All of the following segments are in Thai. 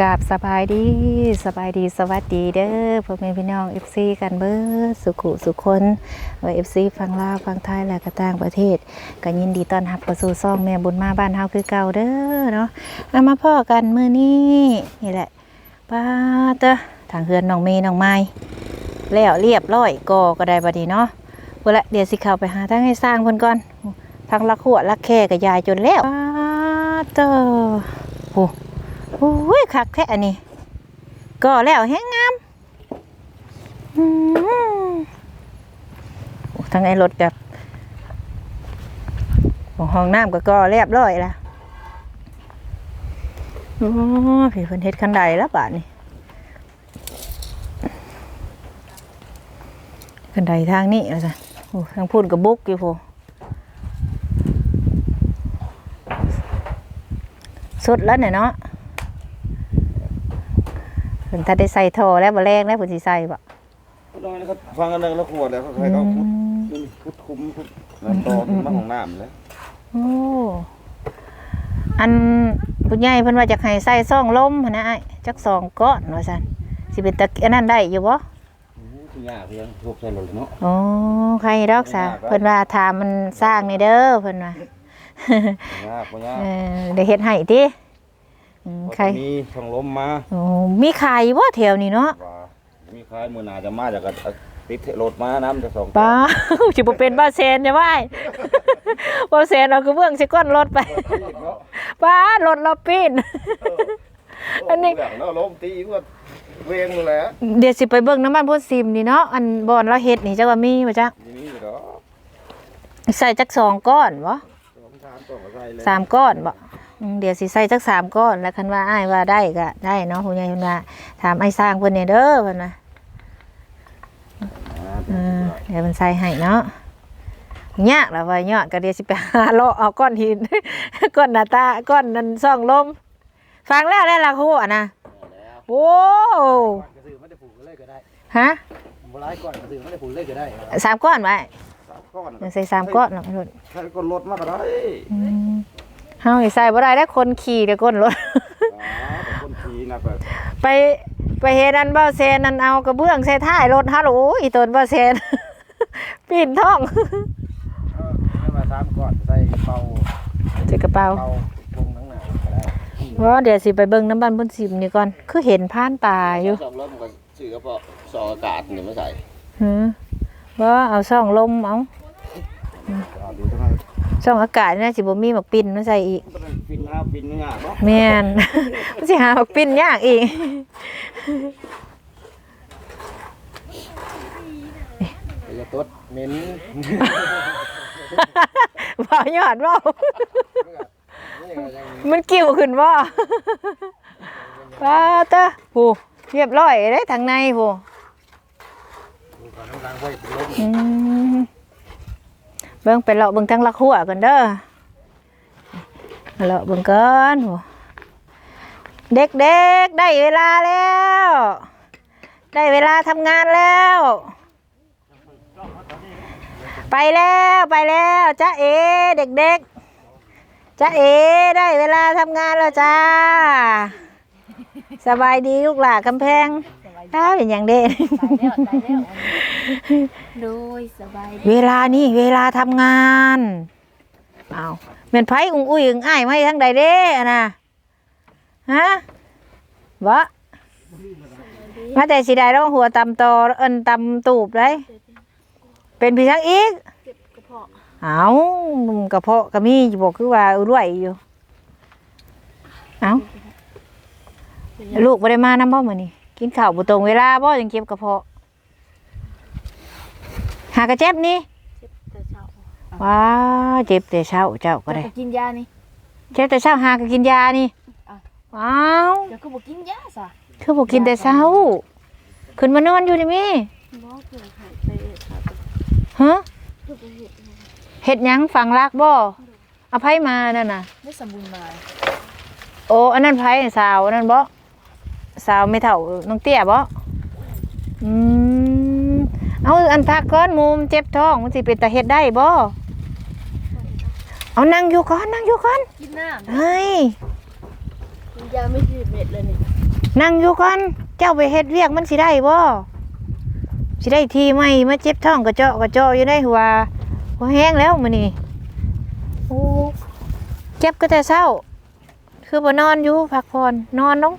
กาบสบายดีสบายดีสวัสดีเด้อพ่อแม่พี่น้อง FC กันเบิดสุขุสุขคนว่า FC ฟังลาวฟังไทยและก็ต่างประเทศก็ยินดีต้อนรับเข้าสู่ซ่องแม่บุญมาบ้านเฮาคือเก่าเด้อเนาะเอามาพ่อกันมื้อนี้นี่แหละป้าเตอทางเฮือนน้องเมย์น้องไม้แล้วเรียบร้อยก็ก็ได้บัดนี้เนาะพุ่นละเดี๋ยวสิเข้าไปหาทางให้สร้างเพิ่นก่อนทางลักหัวลักแค่กับยายจนแล้วป้าเตอโอ้ โอ้ยคักแท้อันนี้ก็แล้วแห้งงามทั้งไอ้รถกับห้องน้ำก็ก็เรียบร้อยละโอ้พี่เพิ่นเฮ็ดคันใดแล้วบาดนี้คันใดทางนี้ว่าซั่นโอ้ทางพูนกับบุกอยู่โพสุดแล้วเนี่ยเนาะ พิ่นถ้าได้ใส่ท่อแล้วบ่แรงแล้วเพิ่นสิใส่บ่น้อยนะครับฟังกันเลยแล้วขวดแล้วเขาใครเขาพุดพุดคุ้มพุดแล้วต่อขึ้นมาของน้ำเลยโอ้อันผู้ใหญ่เพิ่นว่าจะให้ใส่ซ่องลมหั่นนะอ้ายจักสองก้อนว่าซั่นสิเป็นตะอันนั้นได้อยู่บ่คือยาเพียงทุบใส่รถเนาะโอ้ใครดอกซะเพิ่นว่าถามมันสร้างนี่เด้อเพิ่นว่ายาปัญญาเออได้เฮ็ดให้ติ อืมใครมีช่องลมมาโอ้มีขายบ่แถวนี้เนาะว่ามีคล้ายมือหนาจะมาจากกันติดรถมาน้ำจะสองป้าสิบ่เป็นบ้าเซนจะว่าอ้ายบ่เซนเอาคือเบื้องสิก้นรถไปป้ารถเราปีนอันนี้แล้วลมตีก็เวงเลยแหละเดี๋ยวสิไปเบิ่งน้ำมันพ่นซิมนี่เนาะอันบอนเราเฮ็ดนี่จักว่ามีบ่จ๊ะนี่เหรอใส่จักสองก้อนบ่สองทานต้องใส่เลยสามก้อนบ่อืม เดี๋ยวสิใส่จักสามก้อนแล้วคันว่าอ้ายว่าได้ก็ได้เนาะผู้ใหญ่เพิ่นว่าถามไอ้สร้างเพิ่นเนี่ยเด้อเพิ่นว่าเออเดี๋ยวเพิ่นใส่ให้เนาะยากแล้วว่ายอดก็เดี๋ยวสิไปหาเลาะเอาก้อนหินก้อนหน้าตาก้อนนั้นซ่องลม ฟังแล้วได้ละคู่อะนะโอ้กระสือไม่ได้ผูกเลยก็ได้ฮะโบราณก่อนกระสือไม่ได้ผูกเลยก็ได้สามก้อนไว้สามก้อนยังใส่สามก้อนเนาะรุ่นใครก็ลดมาก็ได้อืม เฮาสิใส่บ่ได้ได้อคนขี่เดี๋ยวก้นรถอ๋อแต่คนขี่นะแบบไปไปเฮ็ดอันเบ้าเซนนั่นเอากระเบื้องใส่ท้ายรถฮัลโหลอีตนเบ้าเซน ปีนท้องให้มาสามก่อนใส่กระเป๋าใส่กระเป๋า เป๋าพงทั้งหน้าก็ได้ว่าเดี๋ยวสิไปเบิ่งน้ำบันบนสิมนี่ก่อน คือเห็นผ่านตาอยู่สองลมก็ซื้อกระเพาะสองอากาศเนี่ยมาใส่หือว่าเอาซ่องลมเอาเอาดู ทั้งนั้นซ่องอากาศนี่สิบ่มีหมักปิ่นมาใส่อีกมันฟินห้าฟินเนื้อเนาะแม่น มันสิหาหมักปิ่นยากอีกไปจะตดเหม็นบ่ยอดบ่นี่ก็ยังมันกิ่วขึ้นบ่ป้าเตอโหเรียบร้อยเด้ทางในโหดูก่อนน้ำตาลไว้เป็นลมอืม เบิ่งไปเลาะเบิ่งทางลักหัวกันเด้อเลาะเบิ่งก่อนโเด็กๆได้เวลาแล้ว ได้เวลาทำงานแล้ว ไปแล้วไปแล้วจ้าเอเด็กๆจ้าเอได้เวลาทำงานแล้วจ้า สบายดีลูกหลานกำแพง ถ้าเป็นอย่างเด่นโดยสบายดีเวลานี่เวลาทำงานเอาเม็นไผอุ้งอุ้ยอึงอ้ายไม่ทั้งใดเด้อะนะฮะวะมาแต่สิได้ร้องหัวตำตอเอินตำตูบเลยเป็นพี่ทั้งอีก เจ็บกระเพาะเอากระเพาะกระมีอยู่บอกคือว่าอร่วยอยู่ เอาลูกบ่ได้มานำบ่มื้อนี้ กินข้าวบ่ตรงเวลาบ่จังเก็บกระเพาะ หากระเจ็บนี่เจ็บแต่เช้าว้าเจ็บแต่เช้าเจ้าก็ได้เดี๋ยวกินยานี่เจ็บแต่เช้าหาก็กินยานี่ว้าวเดี๋ยวก็บอกกินยาซะคือบอกกินแต่เช้า ขึ้นมานอนอยู่นี่มี่บอกเกิดหายไปค่ะฮะเพื่อไปเห็ดเฮ็ดหยังฝังรักบ่อภัยมานั่นน่ะไม่สมบูรณ์มา โอ้อันนั้นไผสาวอันนั้นบ่ สาวไม่เท่าน้องเตี้ยบ่อืมเอาอันพักก่อนหมูมนเจ็บท้องมันสิเป็นตาเฮ็ดได้บ่เอานั่งอยู่ก่อนนั่งอยู่ก่อนกินน้เฮ้ยำกินยาไม่สิบเม็ดเลยนี่นั่งอยู่ก่อนเจ้าไปเฮ็ดเวียกมันสิได้บ่สิได้ทีไหมมาเจ็บท้องกระเจาะกระเจาะอยู่ได้หัวหัวแห้งแล้วมื้อนี้โอ้เจ็บก็แต่เช้า คือบ่นอนอยู่พักผ่อนนอนลง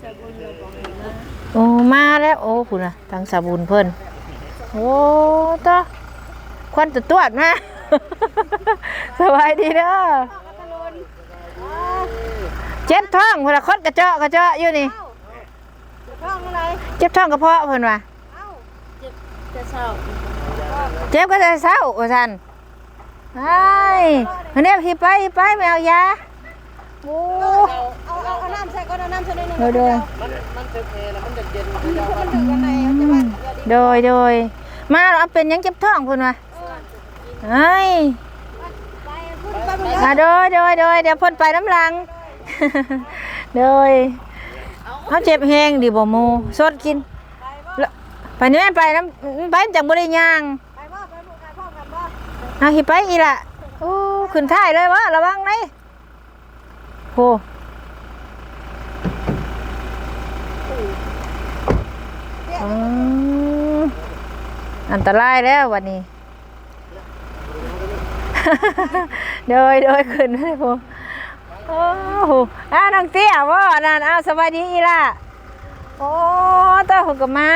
สบุนระบอกนะ โอ้มาแล้วโอ้พุ่นน่ะทางสาบุญเพิ่นโอ้ตาควันตะตวดมาสบายดีเด้อเจ็บท้องพุ่นน่ะคดกระเจาะกระเจาะอยู่นี่ร้องอะไรเจ็บท้องกระเพาะเพิ่นว่าเจ็บจะเศร้าเจ็บก็จะเศร้าว่าซั่นไอ้อันนี้พี่ไปพี่ไปไม่เอายาโอ้ เอาเอาเอาน้ำใส่ก่อนเอาน้ำใส่ในโดยโดยมันมันจะเทแล้วมันจะเย็นมันถึงกันไหนเอาจะว่าโดยโดยมาเอาเป็นหยังเจ็บท้องเพิ่นว่าไอ้ไปพูดไปมึงอะโดยโดยโดยเดี๋ยวเพ่นไปน้ำลังโดยเขาเจ็บแห้งดีบ่หมูสดกินแล้วไปนี่แม่นไปน้ำไปจากบริยางไปว่าไปพูดกันพ่อกันบ่เอาหิไปอีละโอ้ขึ้นท้ายเลยวะระวังเลยโห อืมอันตรายแล้ววันนี้ โดยโดยขึ้นให้ผมโอ้โหอ่าน้องเตี้ยว่านั่นอ้าวสบายดีอีล่ะ โอ้ต้าหุกมา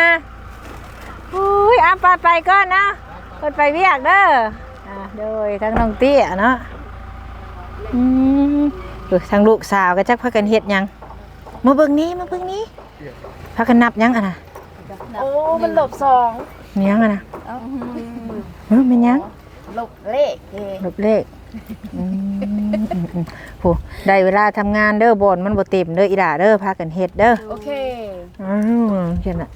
อุ้ยอะไปไปก่อนนะเปิดไปเวียกเด้ออ่าโดยทั้งน้องเตี้ยเนาะอืมเออทางลูกสาวก็จักพากันเฮ็ดหยัง มาเบิ่งนี้มาเบิ่งนี้พากันนับหยังอะนะ โอ้ มันหลบสองมีหยังอะนะเออเป็นหยังหลบเลขเองลบเลขอืมอืมอืมโหได้เวลาทำงานเด้อบอนมันบ่เต็มเด้ออีด่าเด้อพากันเฮ็ดเด้อโอเคอ้าวเห็นน่ะ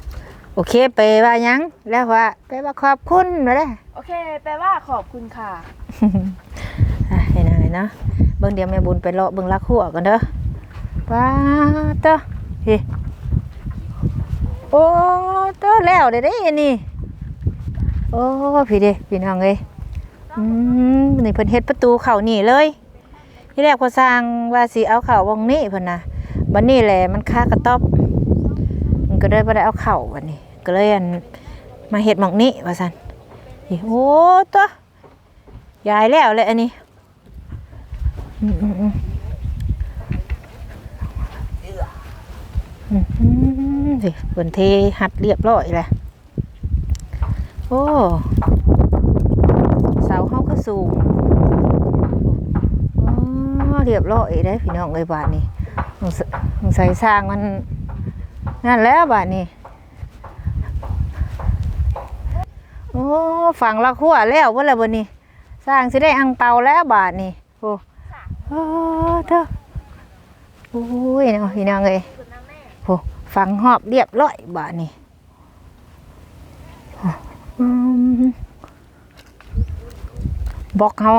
โอเคไปว่าหยังแล้วว่าไปว่าขอบคุณว่าได้โอเคแปลว่าขอบคุณค่ะอะเห็นอะไรเนาะเบิ่งเดี๋ยวแม่บุญไปเลาะเบิ่งลักหัวกันเด้อว้าเต้อเฮ้โอ้เต้อแล้วเด้เด้อันนี่โอ้พี่เด้พี่น้องเอ้ยอืมนี่เพิ่นเฮ็ดประตูเข้านี่เลยที่แรกพอสร้างว่าสิเอาเข่าวงนี้เพิ่นนะบัดนี้แหละมันค่ากระต๊อบมันก็เลยบ่ได้เอาเข่าบัดนี้ ก็เลยอันมาเฮ็ดหมองนี้ว่าซั่นนี่โอ้ตัวยายแล้วเลยอันนี้อืมอืม สิเพิ่นเทหัดเรียบร้อยแหล้วโอ้เสาเฮาก็สูงอ๋อเรียบร้อยได้พี่น้องเอ้ยบาทนี้สงสัยสงสัยสร้างมันนั่นแล้วบาทนี้โอ้ฝั่งละขั้วแล้วว่าแล้ววันนี้สร้างสิได้อังเปาแล้วบาทนี้โอ้โอ้เถอโอ้ยเนาะพี่น้องเอ้ยโอ้ ฝังหอบเรียบร้อยบานี้บอกเขา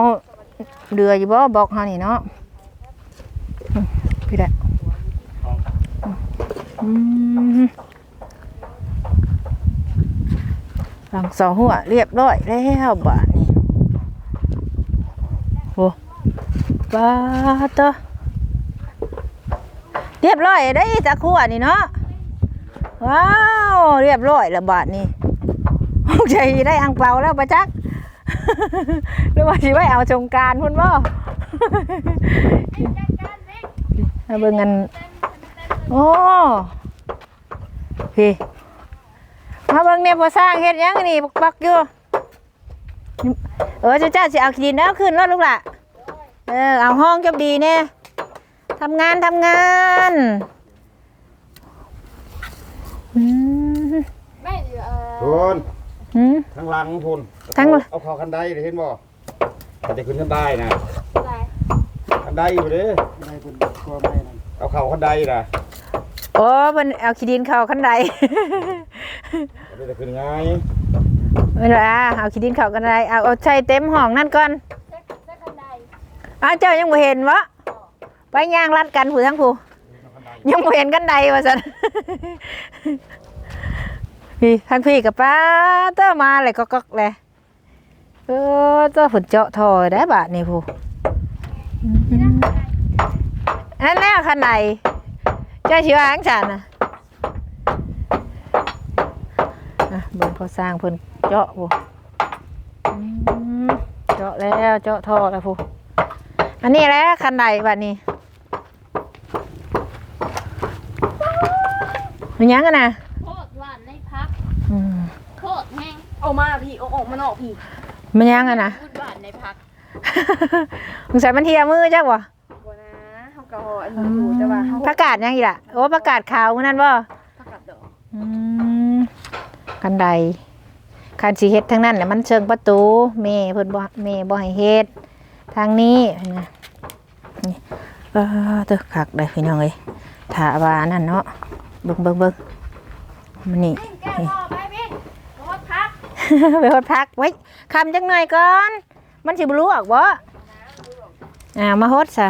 เรืออยู่บ่บอกเฮานี่เนาะพี่ได้อืมหลังสองหัวเรียบร้อยแล้วบานี้โอ้บาตเรียบร้อยได้ตะขัวนี่เนาะ ว้าว เรียบร้อยแล้วบาดนี้ใจได้อังเปาแล้วประจักหรือว่าสิไว้เอาชงการพุ่นบ่มาเบิ่งกันโอ้พี่มาเบิ่งเนี่ยพอสร้างเฮ็ดยังนี่ปักๆอยู่เออเจ้าเจ้าสิเอาขี้ดินแล้วขึ้นรถลูกล่ะเออเอาห้องจบดีเนี่ยทำงานทำงาน อืมไม่เอ่อทุนอืมทางหลังทุนทางหลัง เอาเข้าคันไดเห็นบ่มันจะขึ้นคันไดนะอะไรคันไดอยู่เด้ได้เป็นตัวไม่นั่นเอาเข้าคันไดนะโอ้มันเอาขี้ดินเข้าขั้นใด มันจะขึ้นง่ายเวลาเอาขี้ดินเข้ากันใดเอาเอาใส่เต็มห้องนั่นก่อนเซ็กเซ็กคันใดอ้าวเจ้ายังบ่เห็นวะไปย่างรัดกันผู้ทั้งผู้ ยังบ่เห็นกันใดว่าสันพี่ทั้งพี่กับป้าเตอมาเลยก็ก็เลยเออเตอฝนเจาะทอได้บาทนี่ผู้นั่นแน่ขนใดเจ้าชิวางฉันนะเบิ่งพอสร้างเพิ่นเจาะผู้เจาะแล้วเจาะทอแล้วผู้อันนี้แหละขนใดบาทนี้ มันยังกันนะโคตรหวานในพักอืมโคตรแห้งเอามาพี่เอาออกมันออกพี่มันยังกันนะพูดหวานในพักสงสัยมันเทียมือจ้ะบ่บัวนะเขาก็อันนี้อยู่แต่ว่าเขาประกาศยังอีกล่ะโอ้ประกาศข่าวมื้อนั้นบ่พักกับดอกอืมคันใดคันสิเฮ็ดทั้งนั้นน่ะมันเชิงประตูแม่เพิ่นบ่แม่บ่ให้เฮ็ดทางนี้นะนี่เออเด้อคักได้พี่น้องเอ้ยถ้าว่านั่นเนาะ เบิ่งเบิ่งเบิ่งมันนี่แก้พ่อไปพี่รถพักไปฮดพักไว้คำจังหน่อยก่อน มันสิบรู้ออกบ่อ่ามาฮดซะ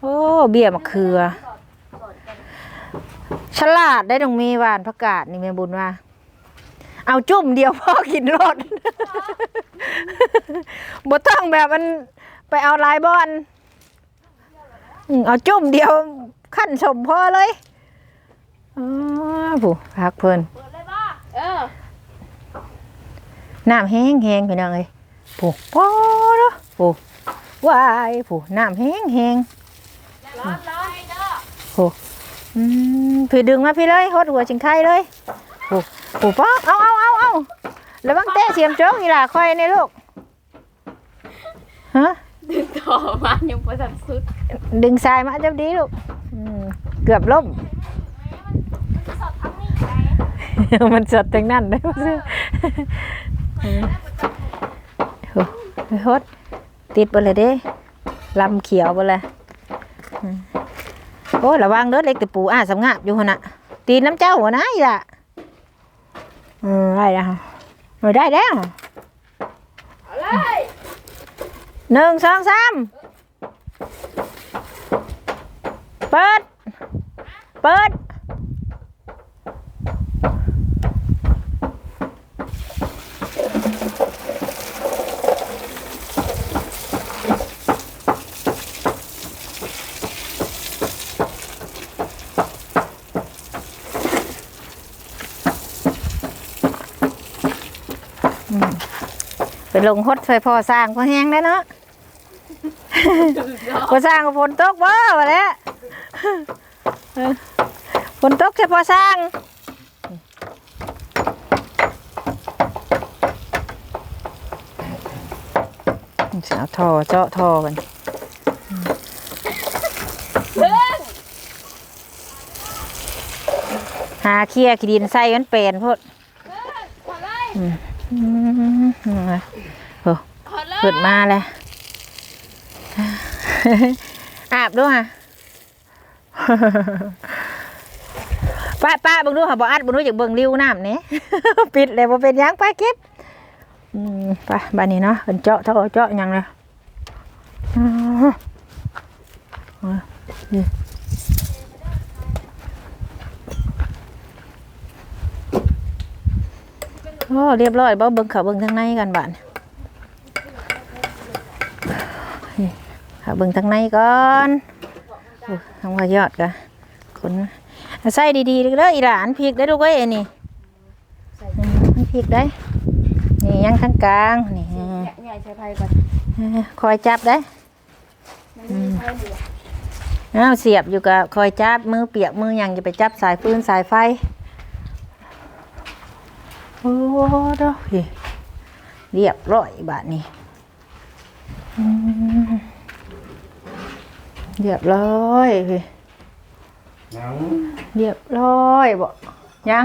โอ้เบี้ยมะเขือ ฉลาดได้ตรงมีหวานประกาศนี่แม่บุญว่า เอาจุ่มเดียวพอกินรสบ่ต้องแบบมันไปเอาหลายบอนอืมเอาจุ่มเดียวขั้นสมพอเลย อ๋อผู้พักเพิ่นเปิดเลยบ้าเออน้ำแห้งแห้งพี่น้องเอ้ยผู้พอเด้อผู้วายผู้น้ำแห้งแห้งร้อนร้อนเด้อผู้อืมพี่ดึงมาพี่เลยหดหัวจิงไข่เลยผู้ผู้ป้อเอาเอาเอาเอาระวังเตะเสียมโจ้งอีหล่ะคอยในลูกฮะดึงต่อมายังประสันสุด ดึงทรายมาจับดีลูกอืมเกือบล่ม มันจะสอบทั้งนี้ไง มันสดแต่งนั่นได้บ่ซื้อโอ้ยฮดติดไปเลยเด้ลำเขียวไปเลยโอ้ยระวังเด้อเล็กแต่ปูอ่าสำงับอยู่หั่นน่ะตีนน้ำเจ้าหัวนะอีล่ะอืมได้แล้วเออได้แล้วหนึ่งสองสามเปิด เปิด ลงฮดใส่พอสร้างพอแห้งได้เนาะพอสร้างก็ฝนตกบ่มาแล้วเออฝนตกใช่พอสร้างสาวท่อเจาะท่อกันหาเคลียร์ขี้ดินใส่มันเป็นพดขอเลยอืม โอ้ขอเลยเปิดมาแล้วอาบด้วยฮะป้าป้าเบิ่งดูค่ะบ่อัดเบิ่งดูจากเบิ่งริ้วน้ำนี่ปิดเลยบ่เป็นหยังป้าเก็บอืมไปบ้านนี้เนาะเป็นเจาะเท่าเจาะหยังเลยอ๋ออ๋อนี่ โอ้เรียบร้อยบ่เบิ่งเขาเบิ่งทางในกันบ้านนี่เขาเบิ่งทางในก่อนโอ้ทางว่ายอดกะคนใส่ดีๆเด้ออีหลานพริกได้อลูกเอ้ยอันนี่อืมมันพริกได้ นี่ยังข้างกลางนี่ใหญ่ใช้ไพ่ก่อนเออคอยจับได้มันมีไพ่เหลืออ้าวเสียบอยู่กับคอยจับมือเปียกมือหยังจะไปจับสายฟืนสายไฟ โอ้ดอกพี่เรียบร้อยบาทนี้อืมเรียบร้อยพี่หนังเรียบร้อยบ่ยัง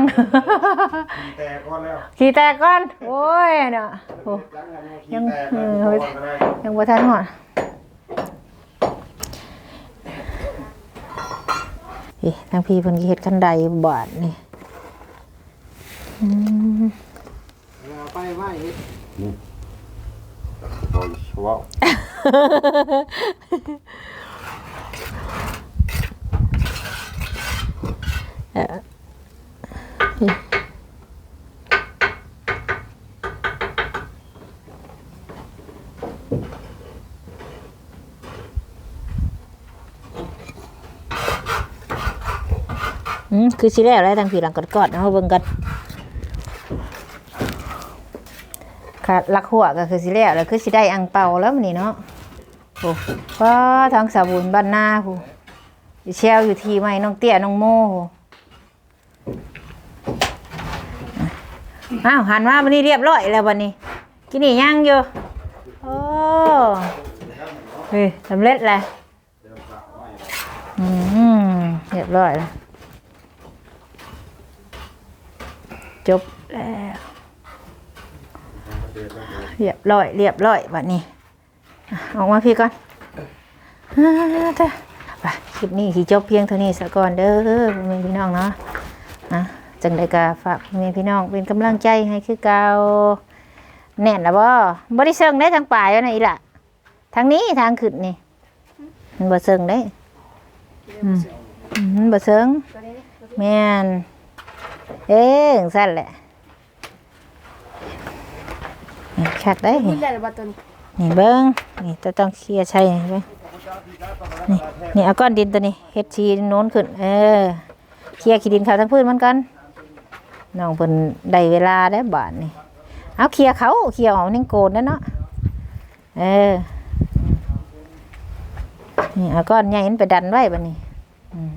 แต่ก่อนแล้วขี่แตกก่อน โอ้ยเนาะโอ้ยังแต่เออก่อนก็ได้ยังบ่ทันหอดพี่ทางพี่เพิ่นสิเฮ็ดคันใดบาทนี่อืมเอาไปไว้เฮ็ดโอ้ยว้าวอืมคือสิแล้วแล้วทางพี่หลังกอดๆเอาเบิ่งกัน ค่ะลักหัวก็คือสิแล้วแล้วคือสิได้อังเปาแล้วมื้อนี้เนาะโอ้ก็ทั้งสาบุญบ้านนาผู้อีเชลอยู่ที่ใหมน้องเตี้ยน้องโมผู้อ้าวหันมาวันนี้เรียบร้อยแล้ววันนี้กินนี่ยังอยู่โอ้เฮ้ยสำเร็จแล้วอืมเรียบร้อยแล้วจบแล้ว เรียบร้อยเรียบร้อยบัดนี้ออกมาพี่ก่อนเด้อไปคลิปนี้ที่จบเพียงเท่านี้สะก่อนเด้อพ่อแม่พี่น้องเนาะอะจังใดก็ฝากพ่อแม่พี่น้องเป็นกำลังใจให้คือเก่าแน่นล้วบ่บ่ได้เซิงได้ทางป่ายแล้วนะอีหล่ะทางนี้ทางขึ้นนี่มันบ่เซิงได้อืมอืมมันบ่เซิงแม่นเอ้งสั่นแหละ คักได้พูดได้หรือเปล่าตัวนี้นี่เบิ้งนี่จะต้องเคลียร์ใช่ไหมนี่นี่เอาก้อนดินตัวนี้เฮ็ดชีโน้นขึ้น เออ เคลียร์ขี้ดินเขาทั้งพื้นมันกันน้องเพิ่นได้เวลาได้อบาทนี่เอาเคลียร์เขาเคลียร์ออกนิ่งโกนนั่นเนาะเออนี่เอาก้อนใหญ่นั้นไปดันไว้บัดนี้อืม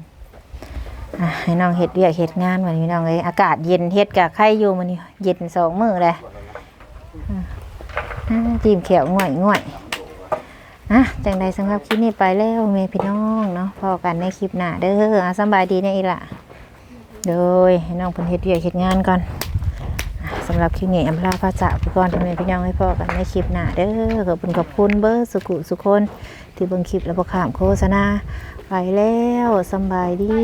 อะให้น้องเฮ็ดเวียกเฮ็ดงานวันนี้น้องเอ้ยอากาศเย็นเฮ็ดกะไข่อยู่มันนี่เย็นสองมื้อเลยอ่า จีมเขียวง่อยง่อยอะจังใดสำหรับคลิปนี้ไปแล้วเมพี่น้องเนาะพอกันในคลิปหน้าเด้ออะสบายดีนะอีละโดยน้องเพิ่นเฮ็ดเวียกเฮ็ดงานก่อนสำหรับคลิปนี้อำลาพระจ่ากไปก่อนพ่อแม่พี่น้องให้พอกันในคลิปหน้าเด้อขอบคุณขอบคุณเบอร์สุกุสุคน ที่เบิ่งคลิปแล้วบ่ข้ามโฆษณาไปแล้วสบายดี